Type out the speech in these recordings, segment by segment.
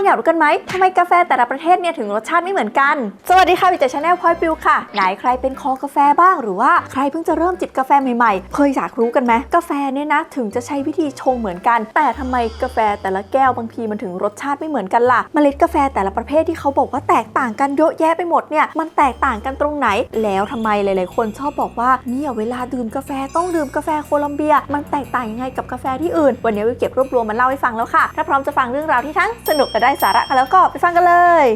คนอยากรู้กันไหมทำไมกาแฟแต่ละประเทศเนี่ยถึงรสชาติไม่เหมือนกัน สวัสดีค่ะวิจัยชาแนลพอยปิวค่ะ ไหนใครเป็นคอกาแฟบ้างหรือว่าใครเพิ่งจะเริ่มจิบกาแฟใหม่ๆ เคยอยากรู้กันไหมกาแฟเนี่ยนะถึงจะใช้วิธีชงเหมือนกัน แต่ทำไมกาแฟแต่ละแก้วบางทีมันถึงรสชาติไม่เหมือนกันล่ะ เมล็ดกาแฟแต่ละประเภทที่เขาบอกว่าแตกต่างกันเยอะแยะไปหมดเนี่ยมันแตกต่างกันตรงไหน แล้วทำไมหลายๆ คนชอบบอกว่าเนี่ยเวลาดื่มกาแฟต้องดื่มกาแฟโคลัมเบีย มันแตกต่างยังไงกับกาแฟที่อื่น วันนี้วิวเก็บรวบรวมมาเล่าให้ฟังแล้วค่ะ ถ้าพร้อมจะฟังเรื่องราวที่ทั้งสนุกและได้สาระกันแล้วก็ไปฟังกันเลย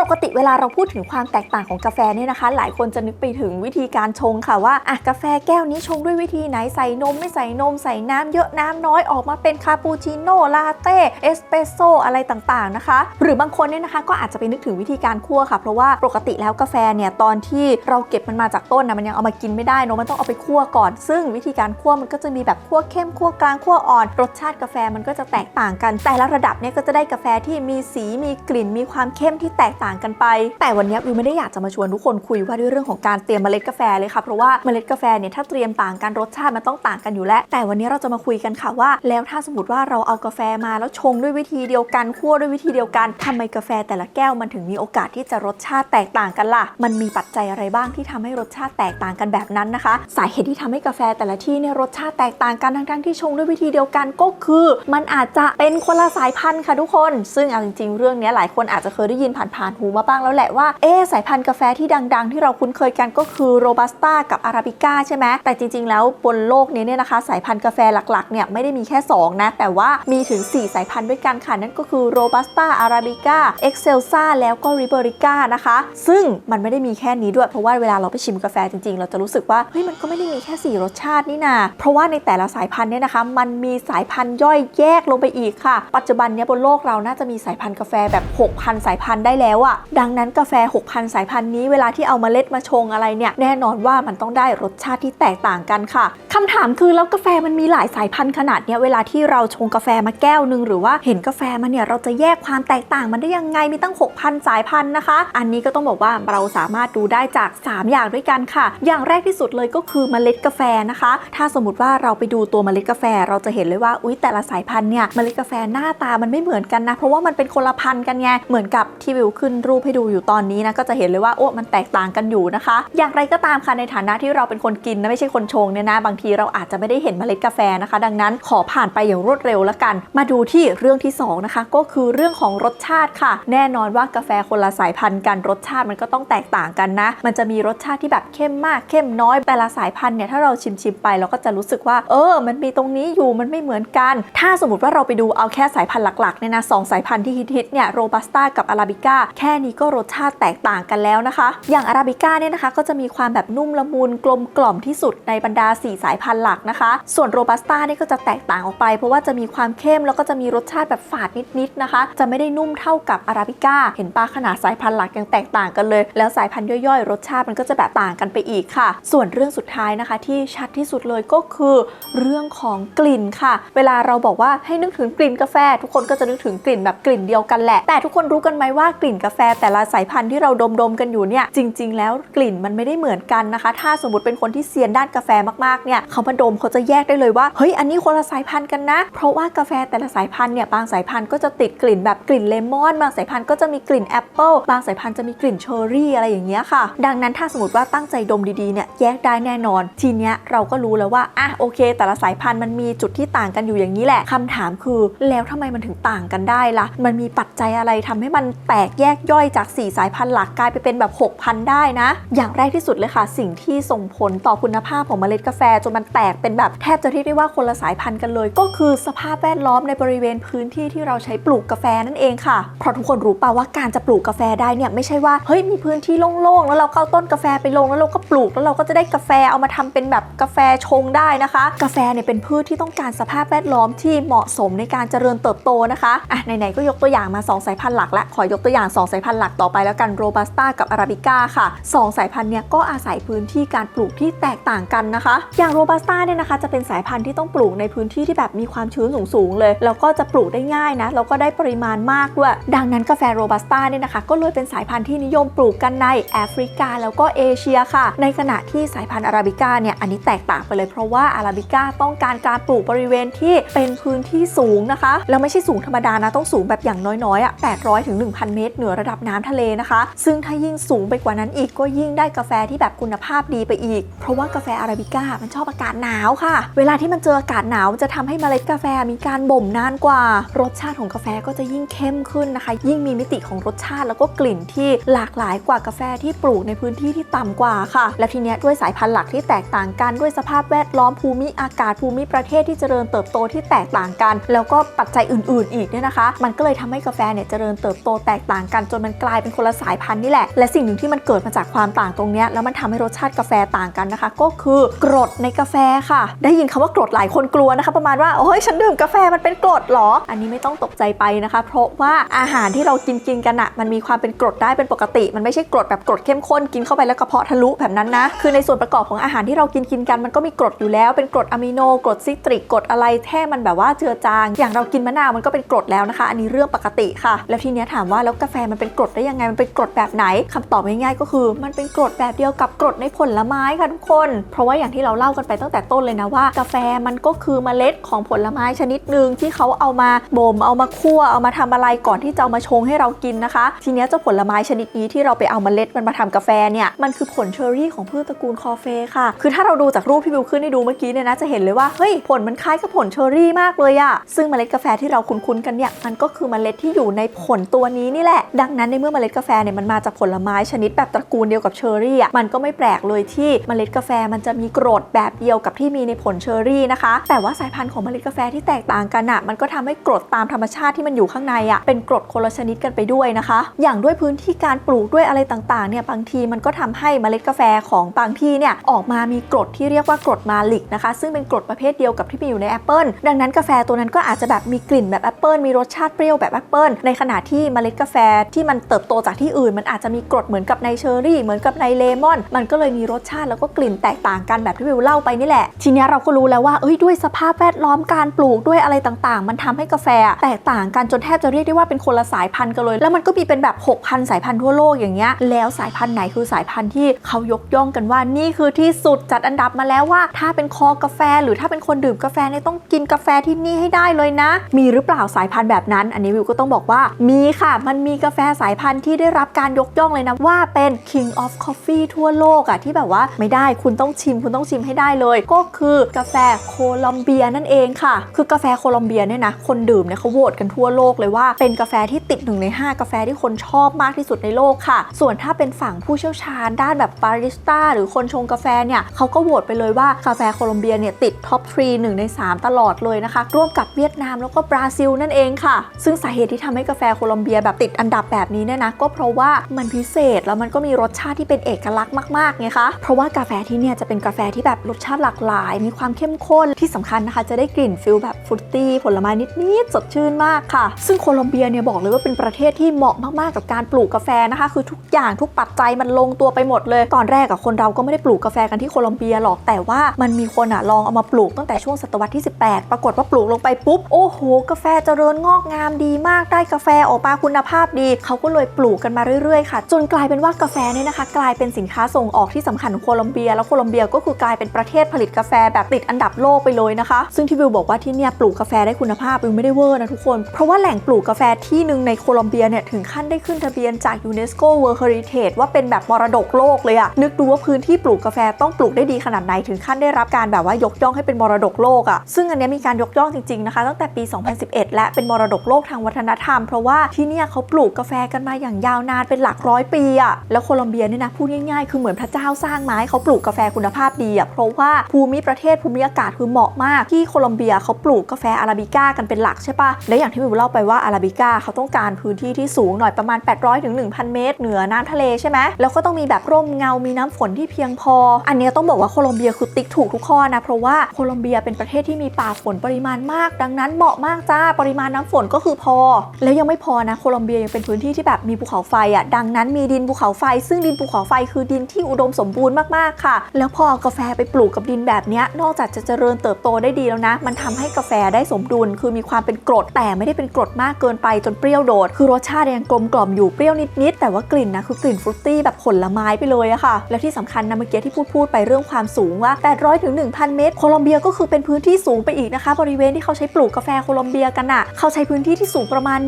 ปกติเวลาเราพูดถึงความแตกต่างของกาแฟเนี่ยนะคะ หลายคนจะนึกไปถึงวิธีการชงค่ะว่าอะกาแฟแก้วนี้ชงด้วยวิธีไหนใส่นมไม่ใส่นมใส่น้ำเยอะน้ำน้อยออกมาเป็นคาปูชิโน่ลาเต้เอสเปรสโซอะไรต่างๆนะคะ หรือบางคนเนี่ยนะคะก็อาจจะไปนึกถึงวิธีการคั่วค่ะ เพราะว่าปกติแล้วกาแฟเนี่ยตอนที่เราเก็บมันมาจากต้นนะมันยังเอามากินไม่ได้เนอะมันต้องเอาไปคั่วก่อน ซึ่งวิธีการคั่วมันก็จะมีแบบคั่วเข้มคั่วกลางคั่วอ่อน รสชาติกาแฟมันก็จะแตกต่างกัน แต่ละระดับเนี่ยก็จะได้กาแฟที่มีสีมีกลิ่นมีความเข้มที่แตกต่างกันไป แต่วันนี้วิวไม่ได้อยากจะมาชวนทุกคนคุยว่าด้วยเรื่องของการเตรียมเมล็ดกาแฟเลยค่ะเพราะว่าเมล็ดกาแฟเนี่ยถ้าเตรียมต่างกันรสชาติมันต้องต่างกันอยู่แล้ว แต่วันนี้เราจะมาคุยกันค่ะว่า แล้วถ้าสมมติว่าเราเอากาแฟมาแล้วชงด้วยวิธีเดียวกันคั่วด้วยวิธีเดียวกันทำไมกาแฟแต่ละแก้วมันถึงมีโอกาสที่จะรสชาติแตกต่างกันล่ะ มันมีปัจจัยอะไรบ้างที่ทำให้รสชาติแตกต่างกันแบบนั้นนะคะ สาเหตุที่ทำให้กาแฟแต่ละที่เนี่ยรสชาติแตกต่างกันทั้งๆที่ชงด้วยวิธีเดียวกันก็คือ มันอาจจะเป็นคนละสายพันธุ์ค่ะทุกคน ซึ่งเอาจริงๆเรื่องนี้หลายคนอาจจะเคยได้ยินผ่านๆหูมาบ้างแล้วแหละว่า เอ๊สายพันธุ์กาแฟที่ดังๆ ที่เราคุ้นเคยกันก็คือโรบัสต้ากับอาราบิก้าใช่ไหมแต่จริงๆ แล้วบนโลกนี้เนี่ยนะคะ สายพันธุ์กาแฟหลักๆเนี่ยไม่ได้มีแค่ 2 นะ แต่ว่ามีถึง 4 สายพันธุ์ด้วยกันค่ะ นั่นก็คือโรบัสต้าอาราบิก้าเอ็กเซลซ่าแล้วก็ริเบริก้านะคะ ซึ่งมันไม่ได้มีแค่นี้ด้วย เพราะว่าเวลาเราไปชิมกาแฟจริงๆ เราจะรู้สึกว่าเฮ้ยมันก็ไม่ได้มีแค่ 4 รสชาตินี่นาเพราะว่าในแต่ละสายพันธุ์เนี่ยนะคะ มันมีสายพันธุ์ย่อยแยกลงไปอีกค่ะ ปัจจุบันเนี้ยบนโลกเราน่าจะมีสายพันธุ์กาแฟแบบ 6,000 สายพันธุ์ได้แล้วอะดังนั้นกาแฟ 6,000 สายพันธุ์นี้เวลาที่เอามาเมล็ดมาชงอะไรเนี่ย แน่นอนว่ามันต้องได้รสชาติที่แตกต่างกันค่ะคำถามคือแล้วกาแฟมันมีหลายสายพันธุ์ขนาดเนี้ยเวลาที่เราชงกาแฟมาแก้วหนึ่งหรือว่าเห็นกาแฟมันเนี่ยเราจะแยกความแตกต่างมันได้ยังไงมีตั้ง 6,000 สายพันธุ์นะคะ อันนี้ก็ต้องบอกว่าเราสามารถดูได้จาก 3 อย่างด้วยกันค่ะ อย่างแรกที่สุดเลยก็คือเมล็ดกาแฟนะคะ ถ้าสมมติว่าเราไปดูตัวเมล็ดกาแฟ เราจะเห็นเลยว่าอุ๊ยแต่ละสายพันธุ์เนี่ยเมล็ดกาแฟหน้าตามันไม่เหมือนกันนะเพราะว่ามันเป็นคนละพันธุ์กันไงเหมือนกับที่วิวขึ้นรูปให้ดูอยู่ตอนนี้นะก็จะเห็นเลยว่าโอ้มันแตกต่างกันอยู่นะคะ อย่างไรก็ตามค่ะในฐานะที่เราเป็นคนกินนะไม่ใช่คนชงเนี่ยนะบางทีเราอาจจะไม่ได้เห็นเมล็ดกาแฟนะคะ ดังนั้นขอผ่านไปอย่างรวดเร็วแล้วกัน มาดูที่เรื่องที่สองนะคะก็คือเรื่องของรสชาติค่ะ แน่นอนว่ากาแฟคนละสายพันธุ์กันรสชาติมันก็ต้องแตกต่างกันนะ มันจะมีรสชาติที่แบบเข้มมากเข้มน้อยแต่ละสายพันธุ์เนี่ยถ้าเราชิมชิมไปเราก็จะรู้สึกว่า เออ มันมีตรงนี้อยู่มันไม่เหมือนกัน ถ้าสมมติว่าเราไปดูเอาแค่สายพันธุ์หลักๆเนี่ยนะสองสายพันธุ์ที่ฮิตๆเนี่ยโรบัสต้ากับอาราบิก้าแแค่นี้ก็รสชาติแตกต่างกันแล้วนะคะ อย่างอาราบิก้าเนี่ยนะคะก็จะมีความแบบนุ่มละมุนกลมกล่อมที่สุดในบรรดา 4 สายพันธุ์หลักนะคะ ส่วนโรบัสต้าเนี่ยก็จะแตกต่างออกไป เพราะว่าจะมีความเข้มแล้วก็จะมีรสชาติแบบฝาดนิดๆนะคะ จะไม่ได้นุ่มเท่ากับอาราบิก้าเห็นปะขนาดสายพันธุ์หลักยังแตกต่างกันเลย แล้วสายพันธุ์ย่อยๆ รสชาติมันก็จะแบบต่างกันไปอีกค่ะ ส่วนเรื่องสุดท้ายนะคะ ที่ชัดที่สุดเลยก็คือ เรื่องของกลิ่นค่ะ เวลาเราบอกว่าให้นึกถึงกลิ่นกาแฟ ทุกคนก็จะนึกถึงกลิ่นแบบกลิ่นเดียวกันแหละ แต่ทุกคนรู้กันไหมว่ากลิ่นกาาแฟแต่ละสายพันธุ์ที่เราดมๆกันอยู่เนี่ยจริง ๆ แล้วกลิ่นมันไม่ได้เหมือนกันนะคะ ถ้าสมมติเป็นคนที่เซียนด้านกาแฟมากๆเนี่ยเขามาดมเขาจะแยกได้เลยว่าเฮ้ยอันนี้คนละสายพันธุ์กันนะ เพราะว่ากาแฟแต่ละสายพันธุ์เนี่ยบางสายพันธุ์ก็จะติดกลิ่นแบบกลิ่นเลมอนบางสายพันธุ์ก็จะมีกลิ่นแอปเปิลบางสายพันธุ์จะมีกลิ่นเชอร์รี่อะไรอย่างเงี้ยค่ะ ดังนั้นถ้าสมมติว่าตั้งใจดมดีๆเนี่ยแยกได้แน่นอน ทีเนี้ยเราก็รู้แล้วว่าอะโอเค แต่ละสายพันธุ์มันมีจุดที่ต่างกันอยู่อย่างนี้แหละคำถามคือ แล้วทำไมมันถึงต่างกันได้ล่ะมันมีปัจจัยอะไรทำให้มันแตกแยกย่อยจาก 4 สายพันธุ์หลักกลายไปเป็นแบบ6,000ได้นะ อย่างแรกที่สุดเลยค่ะ สิ่งที่ส่งผลต่อคุณภาพของเมล็ดกาแฟ จนมันแตกเป็นแบบแทบจะเรียกได้ว่าคนละสายพันธุ์กันเลย ก็คือสภาพแวดล้อมในบริเวณพื้นที่ที่เราใช้ปลูกกาแฟนั่นเองค่ะเพราะทุกคนรู้ป่าว่าการจะปลูกกาแฟได้เนี่ยไม่ใช่ว่าเฮ้ยมีพื้นที่โล่งๆแล้วเราก็เอาต้นกาแฟไปลงแล้วเราก็ปลูกแล้วเราก็จะได้กาแฟเอามาทำเป็นแบบกาแฟชงได้นะคะ กาแฟเนี่ยเป็นพืชที่ต้องการสภาพแวดล้อมที่เหมาะสมในการเจริญเติบโตนะคะอะไหนๆก็ยกตัวอย่างมา 2 สายพันธุ์หลักละขอยกตัวอย่าง 2 2 สายพันธุ์หลักต่อไปแล้วกันโรบัสต้ากับอาราบิก้าค่ะ 2 สายพันธุ์เนี่ยก็อาศัยพื้นที่การปลูกที่แตกต่างกันนะคะ อย่างโรบัสต้าเนี่ยนะคะจะเป็นสายพันธุ์ที่ต้องปลูกในพื้นที่ที่แบบมีความชื้นสูงๆเลย แล้วก็จะปลูกได้ง่ายนะแล้วก็ได้ปริมาณมากด้วยดังนั้นกาแฟโรบัสต้าเนี่ยนะคะก็เลยเป็นสายพันธุ์ที่นิยมปลูกกันในแอฟริกาแล้วก็เอเชียค่ะ ในขณะที่สายพันธุ์อาราบิก้าเนี่ยอันนี้แตกต่างไปเลยเพราะว่าอาราบิก้าต้องการการปลูกบริเวณที่เป็นพื้นที่สูงนะคะแล้วไม่ใช่สูงธรรมดานะต้องสูงแบบอย่างน้อยๆอะ800ถึง1,000 เมตรเหนือระดับน้ำทะเลนะคะ ซึ่งถ้ายิ่งสูงไปกว่านั้นอีกก็ยิ่งได้กาแฟที่แบบคุณภาพดีไปอีก เพราะว่ากาแฟอาราบิก้ามันชอบอากาศหนาวค่ะ เวลาที่มันเจออากาศหนาวจะทำให้เมล็ดกาแฟมีการบ่มนานกว่า รสชาติของกาแฟก็จะยิ่งเข้มขึ้นนะคะ ยิ่งมีมิติของรสชาติแล้วก็กลิ่นที่หลากหลายกว่ากาแฟที่ปลูกในพื้นที่ที่ต่ำกว่าค่ะ และทีเนี้ยด้วยสายพันธุ์หลักที่แตกต่างกันด้วยสภาพแวดล้อมภูมิอากาศภูมิประเทศที่เจริญเติบโตที่แตกต่างกัน แล้วก็ปัจจัยอื่น ๆ อีกเนี่ยนะคะ มันก็เลยทำให้กาแฟเนี่ยเจริญเติบโตแตกต่างกันจนมันกลายเป็นคนละสายพันธุ์นี่แหละ และสิ่งหนึ่งที่มันเกิดมาจากความต่างตรงนี้แล้วมันทำให้รสชาติกาแฟต่างกันนะคะ ก็คือกรดในกาแฟค่ะ ได้ยินคำว่ากรดหลายคนกลัวนะคะ ประมาณว่าโอ้ยฉันดื่มกาแฟมันเป็นกรดเหรอ อันนี้ไม่ต้องตกใจไปนะคะ เพราะว่าอาหารที่เรากินกินกันอะมันมีความเป็นกรดได้เป็นปกติ มันไม่ใช่กรดแบบกรดเข้มข้นกินเข้าไปแล้วกระเพาะทะลุแบบนั้นนะคือในส่วนประกอบของอาหารที่เรากินกินกันมันก็มีกรดอยู่แล้วเป็นกรดอะมิโนกรดซิตริกกรดอะไรแท่มันแบบว่าเจือจาง อย่างเรากินมะนาวมันก็เป็นกรดแล้วนะคะ อันนี้เรื่องปกติค่ะ แล้วทีเนี้ยถามว่าแล้วกาแฟมันเป็นกรดได้ยังไง มันเป็นกรดแบบไหนคำตอบง่ายๆก็คือ มันเป็นกรดแบบเดียวกับกรดในผลไม้ค่ะทุกคน เพราะว่าอย่างที่เราเล่ากันไปตั้งแต่ต้นเลยนะว่า กาแฟมันก็คือเมล็ดของผลไม้ชนิดหนึ่งที่เขาเอามาบ่มเอามาคั่วเอามาทำอะไรก่อนที่จะเอามาชงให้เรากินนะคะ ทีนี้เจ้าผลไม้ชนิดนี้ที่เราไปเอาเมล็ดมันมาทำกาแฟเนี่ยมันคือผลเชอร์รี่ของพืชตระกูลคอเฟค่ะ คือถ้าเราดูจากรูปที่บิวขึ้นให้ดูเมื่อกี้เนี่ยนะจะเห็นเลยว่าเฮ้ยผลมันคล้ายกับผลเชอร์รี่มากเลยอะซึ่งเมล็ดกาแฟที่เราคุ้นๆกันเนี่ยมันก็คือเมล็ดที่อยู่ในผลตัวนี้นี่แหละดังนั้นในเมื่อเมล็ดกาแฟเนี่ยมันมาจากผลไม้ชนิดแบบตระกูลเดียวกับเชอร์รี่อะมันก็ไม่แปลกเลยที่เมล็ดกาแฟมันจะมีกรดแบบเดียวกับที่มีในผลเชอร์รี่นะคะ แต่ว่าสายพันธุ์ของเมล็ดกาแฟที่แตกต่างกันอะมันก็ทำให้กรดตามธรรมชาติที่มันอยู่ข้างในอะเป็นกรดคนละชนิดกันไปด้วยนะคะ อย่างด้วยพื้นที่การปลูกด้วยอะไรต่างๆเนี่ยบางทีมันก็ทำให้เมล็ดกาแฟของบางที่เนี่ยออกมามีกรดที่เรียกว่ากรดมาลิกนะคะซึ่งเป็นกรดประเภทเดียวกับที่มีอยู่ในแอปเปิลดังนั้นกาแฟตัวนั้นก็อาจจะแบบมีกลิ่นแบบแอปเปิลมีรสชาติเปรี้ยวแบบแอปเปิลในขณะที่เมล็ดกาแฟที่มันเติบโตจากที่อื่น มันอาจจะมีกรดเหมือนกับในเชอร์รี่ เหมือนกับในเลมอน มันก็เลยมีรสชาติแล้วก็กลิ่นแตกต่างกันแบบที่วิวเล่าไปนี่แหละ ทีนี้เราก็รู้แล้วว่าเอ้ยด้วยสภาพแวดล้อมการปลูกด้วยอะไรต่างๆ มันทำให้กาแฟ แตกต่างกันจนแทบจะเรียกได้ว่าเป็นคนละสายพันธุ์กันเลย แล้วมันก็มีเป็นแบบ 6,000 สายพันธุ์ทั่วโลกอย่างเงี้ย แล้วสายพันธุ์ไหนคือสายพันธุ์ที่เขายกย่องกันว่านี่คือที่สุดจัดอันดับมาแล้วว่า ถ้าเป็นคอกาแฟ หรือถ้าเป็นคนดื่มกาแฟเนี่ยต้องกินกาแฟที่นี่ให้ได้เลยนะ มีหรือเปล่าสายพันธุ์แบบนั้น อันนี้วิวก็ต้องบอกว่ามีค่ะ มันมีกาแฟสายพันธุ์ที่ได้รับการยกย่องเลยนะ ว่าเป็น King of Coffee ทั่วโลกอะที่แบบว่าไม่ได้คุณต้องชิมคุณต้องชิมให้ได้เลย ก็คือกาแฟโคลอมเบียนั่นเองค่ะ คือกาแฟโคลอมเบียเนี่ยนะคนดื่มเนี่ยเขาโหวตกันทั่วโลกเลยว่าเป็นกาแฟที่ติดหนึ่งใน 5 กาแฟที่คนชอบมากที่สุดในโลกค่ะ ส่วนถ้าเป็นฝั่งผู้เชี่ยวชาญด้านแบบบาริสต้าหรือคนชงกาแฟเนี่ยเขาก็โหวตไปเลยว่ากาแฟโคลอมเบียเนี่ยติดท็อปทรีหนึ่งใน 3 ตลอดเลยนะคะ ร่วมกับเวียดนามแล้วก็บราซิลนั่นเองค่ะ ซึ่งสาเหตุที่ทำให้กาแฟโคลอมเบียแบบติดอันดับแบบนี้เนี่ยนะก็เพราะว่ามันพิเศษแล้วมันก็มีรสชาติที่เป็นเอกลักษณ์มากๆไงคะเพราะว่ากาแฟที่เนี่ยจะเป็นกาแฟที่แบบรสชาติหลากหลาย มีความเข้มข้นที่สำคัญนะคะ จะได้กลิ่นฟิลแบบฟรุตตี้ผลไม้นิดๆสดชื่นมากค่ะ ซึ่งโคลอมเบียเนี่ยบอกเลยว่าเป็นประเทศที่เหมาะมากๆกับการปลูกกาแฟนะคะ คือทุกอย่างทุกปัจจัยมันลงตัวไปหมดเลย ตอนแรกอะคนเราก็ไม่ได้ปลูกกาแฟกันที่โคลอมเบียหรอกแต่ว่ามันมีคนอะลองเอามาปลูกตั้งแต่ช่วงศตวรรษที่ 18 ปรากฏว่าปลูกลงไปปุ๊บโอ้โห กาแฟเจริญงอกงามดีมากได้กาแฟออกมาคุณภาพดีเขาก็เลยปลูกกันมาเรื่อยๆค่ะ จนกลายเป็นว่ากาแฟเนี่ยนะคะ กลายเป็นสินค้าส่งออกที่สำคัญของโคลอมเบีย แล้วโคลอมเบียก็คือกลายเป็นประเทศผลิตกาแฟแบบติดอันดับโลกไปเลยนะคะ ซึ่งที่วิวบอกว่าที่เนี่ยปลูกกาแฟได้คุณภาพวิวไม่ได้เวอร์นะทุกคน เพราะว่าแหล่งปลูกกาแฟที่หนึ่งในโคลอมเบียเนี่ยถึงขั้นได้ขึ้นทะเบียนจากยูเนสโก World Heritage ว่าเป็นแบบมรดกโลกเลยอะนึกดูว่าพื้นที่ปลูกกาแฟต้องปลูกได้ดีขนาดไหนถึงขั้นได้รับการแบบว่ายกย่องให้เป็นมรดกโลกอะซึ่งอันเนี้ยมีการยกย่องจริงๆนะคะ ตั้งแต่ปี 2011 และเป็นมรดกโลกทางวัฒนธรรม เพราะว่าที่เนี่ยเขาปลูกกาแฟกันมาอย่างยาวนานเป็นหลักร้อยปีอะแล้วโคลอมเบียเนี่ยนะพูดง่ายๆ คือเหมือนพระเจ้าสร้างไม้เขาปลูกกาแฟคุณภาพดีอะเพราะว่าภูมิประเทศภูมิอากาศคือเหมาะมากที่โคลอมเบียเขาปลูกกาแฟอาราบิก้ากันเป็นหลักใช่ปะและอย่างที่วิวเล่าไปว่าอาราบิก้าเขาต้องการพื้นที่ที่สูงหน่อยประมาณ 800ถึง1,000 เมตร เหนือน้ำทะเลใช่ไหมแล้วก็ต้องมีแบบร่มเงา มีน้ำฝนที่เพียงพอ อันนี้ต้องบอกว่าโคลอมเบียคือติ๊กถูกทุกข้อนะเพราะว่าโคลอมเบียเป็นประเทศที่มีป่าฝนปริมาณมาก ดังนั้นเหมาะมากจ้าปริมาณน้ำฝนก็คือพอ แล้วยังไม่พอนะโคลอมเบียยังเป็นพื้นที่ที่แบบมีภูเขาไฟอะดังนั้นมีดินภูเขาไฟ ซึ่งดินภูเขาไฟคือดินที่อุดมสมบูรณ์มากๆค่ะ แล้วพอกาแฟไปปลูกกับดินแบบเนี้ยนอกจากจะเจริญเติบโตได้ดีแล้วนะ มันทำให้กาแฟได้สมดุล คือมีความเป็นกรดแต่ไม่ได้เป็นกรดมากเกินไปจนเปรี้ยวโดด คือรสชาติยังกลมกล่อมอยู่เปรี้ยวนิดๆแต่ว่ากลิ่นนะคือกลิ่นฟรุตตี้แบบผลไม้ไปเลยอะค่ะ แล้วที่สำคัญนะเมื่อกี้ที่พูดพูดไปเรื่องความสูงว่า 800ถึง1,000 เมตร โคลอมเบียก็คือเป็นพื้นที่สูงไปอีกนะคะ บริเวณที่เขาใช้ปลูกกาแฟโคลอมเบียกันอะเขาใช้พื้นที่ที่สูงประมาณ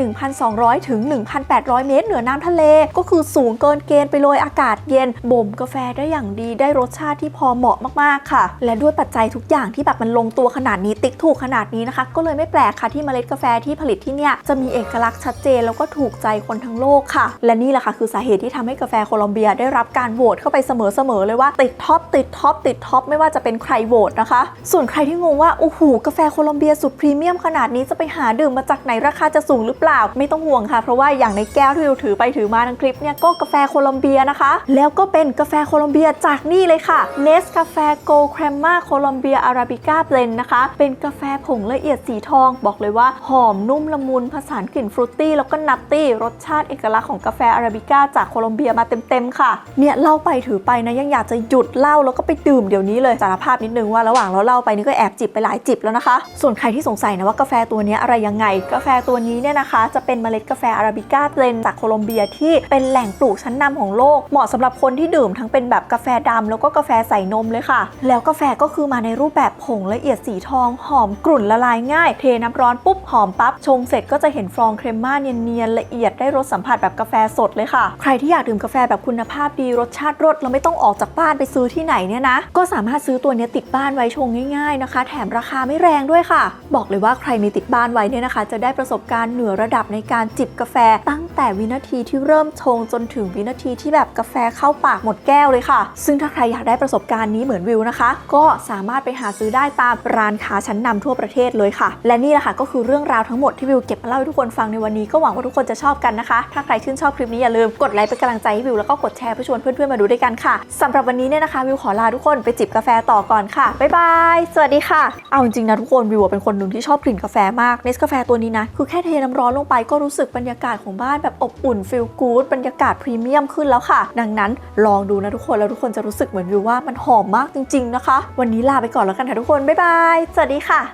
1,200ถึง1,800เมตร เหนือน้ำทะเล ก็คือสูงเกินเกณฑ์ไปเลยอากาศเย็นบ่มกาแฟได้อย่างดีได้รสชาติที่พอเหมาะมากๆค่ะ และด้วยปัจจัยทุกอย่างที่แบบมันลงตัวขนาดนี้ติ๊กถูกขนาดนี้นะคะ ก็เลยไม่แปลกค่ะที่เมล็ดกาแฟที่ผลิตที่เนี่ยจะมีเอกลักษณ์ชัดเจนแล้วก็ถูกใจคนทั้งโลกค่ะ และนี่แหละค่ะคือสาเหตุที่ทำให้กาแฟโคลอมเบียได้รับการโหวตเข้าไปเสมอๆเลยว่าติดท็อปติดท็อปติดท็อปไม่ว่าจะเป็นใครโหวตนะคะ ส่วนใครที่งงว่าโอ้โหกาแฟโคลอมเบียสุดพรีเมียมขนาดนี้จะไปหาดื่มมาจากไหนราคาจะสูงหรือเปล่าไม่ต้องห่วงค่ะ เพราะว่าอย่างในแก้วที่เราถือไปถือมาทั้งคลิปเนี่ยก็กาแฟโคลอมเบียนะคะ แล้วก็เป็นกาแฟโคลอมเบียจากนี่เลยค่ะเนสกาแฟโกลแครมมาโคลอมเบียอาราบิก้าเบลนนะคะ เป็นกาแฟผงละเอียดสีทอง บอกเลยว่าหอมนุ่มละมุนผสานกลิ่นฟรุตตี้แล้วก็นัตตี้รสชาติเอกลักษณ์ของกาแฟอาราบิก้าจากโคลอมเบียมาเต็มๆค่ะเนี่ยเล่าไปถือไปนะยังอยากจะหยุดเล่าแล้วก็ไปดื่มเดี๋ยวนี้เลยสารภาพนิดนึงว่าระหว่างเราเล่าไปนี่ก็แอบจิบไปหลายจิบแล้วนะคะ ส่วนใครที่สงสัยนะว่ากาแฟตัวนี้อะไรยังไง กาแฟตัวนี้เนี่ยนะคะ จะเป็นเมล็ดกาแฟอาราบิก้าเบลนจากโคลอมเบียที่เป็นแหล่งปลูกชั้นนำของโลก เหมาะสำหรับคนที่ดื่มทั้งเป็นแบบกาแฟดำแล้วก็กาแฟใส่นมเลยค่ะ แล้วกาแฟก็คือมาในรูปแบบผงละเอียดสีทอง หอมกลุ่นละลายง่าย เทน้ำร้อนปุ๊บหอมปั๊บชงเสร็จก็จะเห็นฟองเครมม่าเนียนๆละเอียดได้รสสัมผัสแบบกาแฟสดเลยค่ะ ใครที่อยากดื่มกาแฟแบบคุณภาพดีรสชาติรสแล้วไม่ต้องออกจากบ้านไปซื้อที่ไหนเนี่ยนะ ก็สามารถซื้อตัวนี้ติดบ้านไว้ชงง่ายๆนะคะ แถมราคาไม่แรงด้วยค่ะ บอกเลยว่าใครมีติดบ้านไว้เนี่ยนะคะ จะได้ประสบการณ์เหนือระดับในการจิบกาแฟตั้ง แต่วินาทีที่เริ่มชงจนถึงวินาทีที่แบบกาแฟเข้าปากหมดแก้วเลยค่ะ ซึ่งถ้าใครอยากได้ประสบการณ์นี้เหมือนวิวนะคะ ก็สามารถไปหาซื้อได้ตามร้านค้าชั้นนำทั่วประเทศเลยค่ะ และนี่แหละค่ะก็คือเรื่องราวทั้งหมดที่วิวเก็บมาเล่าให้ทุกคนฟังในวันนี้ก็หวังว่าทุกคนจะชอบกันนะคะ ถ้าใครชื่นชอบคลิปนี้อย่าลืมกดไลค์เป็นกำลังใจให้วิวแล้วก็กดแชร์เพื่อชวนเพื่อนๆมาดูด้วยกันค่ะสำหรับวันนี้เนี่ยนะคะวิวขอลาทุกคนไปจิบกาแฟต่อก่อนค่ะบ๊ายบายสวัสดีค่ะ เอาจริงๆนะทุกคนวิวเป็นคนหนึ่งที่ชอบกลิ่นกาแฟมากเนสกาแฟตัวนี้นะคือแค่เทน้ำร้อนลงไปก็รู้สึกบรรยากาศของบ้านแบบอบอุ่นฟิลกู๊ดบรรยากาศพรีเมียมขึ้นแล้วค่ะ ดังนั้นลองดูนะทุกคนแล้วทุกคนจะรู้สึกเหมือนวิวว่ามันหอมมากจริง ๆ นะคะ วันนี้ลาไปก่อนแล้วกันค่ะทุกคน บ๊ายบาย สวัสดีค่ะ